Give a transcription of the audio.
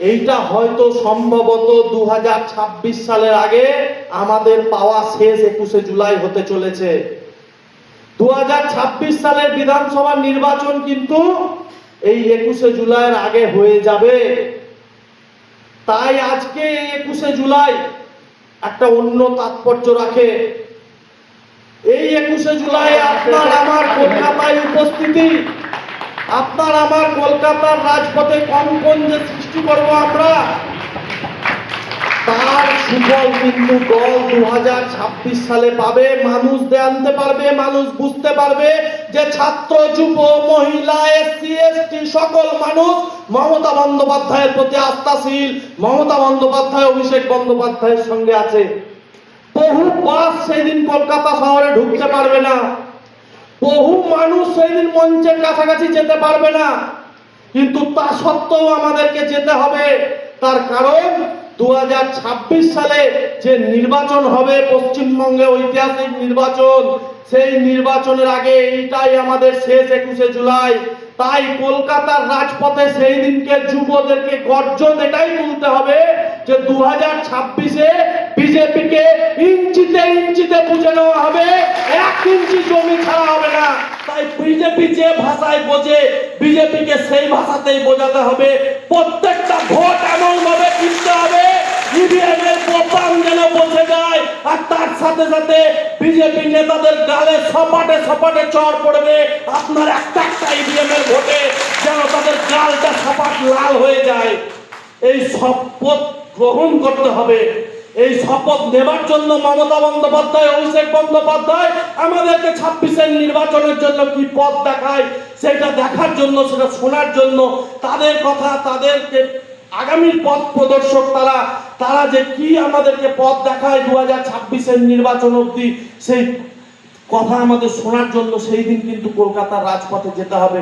এইটা হয়তো সম্ভবত দু হাজার ছাব্বিশ সালের আগে আমাদের পাওয়া শেষ একুশে জুলাই হতে চলেছে। দু হাজার ছাব্বিশ সালের বিধানসভা নির্বাচন কিন্তু এই একুশে জুলাইয়ের আগে হয়ে যাবে। তাই আজকে এই একুশে জুলাই একটা অন্য তাৎপর্য রাখে। এই একুশে জুলাই আপনার আমার কলকাতায় উপস্থিতি আপনার আমার কলকাতার রাজপথে কঙ্কন যে সৃষ্টি করব আমরা? তার সুফল কিন্তু দল দু হাজার ছাব্বিশ সালে পাবে, মানুষ আনতে পারবে, মানুষ বুঝতে পারবে যে ছাত্র, যুব, মহিলা, এসসি, এসটি, সকল মানুষ মমতা বন্দ্যোপাধ্যায়ের প্রতি আস্থাশীল। মমতা বন্দ্যোপাধ্যায়, অভিষেক বন্দ্যোপাধ্যায়ের সঙ্গে আছে। বহু বাস সেই দিন কলকাতা শহরে ঢুকতে পারবে না। বহু মানুষ সেই দিন মঞ্চের কাছাকাছি যেতে পারবে না। কিন্তু তা সত্ত্বেও আমাদেরকে যেতে হবে। তার কারণ দু হাজার ছাব্বিশ সালে যে নির্বাচন হবে, পশ্চিমবঙ্গে ঐতিহাসিক নির্বাচন, সেই নির্বাচনের আগে এইটাই আমাদের শেষ একুশে জুলাই। তাই কলকাতার রাজপথে সেই দিনকে যুবদেরকে গর্জন এটাই তুলতে হবে যে দু হাজার ছাব্বিশে বিজেপিকে ইঞ্চিতে ইঞ্চিতে বুঝে নেওয়া হবে। এক ইঞ্চি জমি তাই বিজেপি যে ভাষায় বোঝে, বিজেপিকে সেই ভাষাতেই বোঝাতে হবে। প্রত্যেকটা ভোট এমন ভাবে কিনতে হবে যায়, আর তার সাথে সাথে বিজেপি নেতাদের সপাটে সপাটে চড় পড়বে। আপনার একটা একটা তাদের সপাট লাল হয়ে যায়। এই শপথ গ্রহণ করতে হবে। এই শপথ নেবার জন্য মমতা বন্দ্যোপাধ্যায়, অভিষেক বন্দ্যোপাধ্যায় আমাদেরকে ছাব্বিশের নির্বাচনের জন্য কি পথ দেখায়, সেটা দেখার জন্য, সেটা শোনার জন্য তাদের কথা, তাদেরকে আগামীর পথ প্রদর্শক তারা তারা যে কি আমাদেরকে পথ দেখায় দু হাজার ছাব্বিশের নির্বাচন অবধি, সেই কথা আমাদের শোনার জন্য সেই দিন কিন্তু কলকাতার রাজপথে যেতে হবে।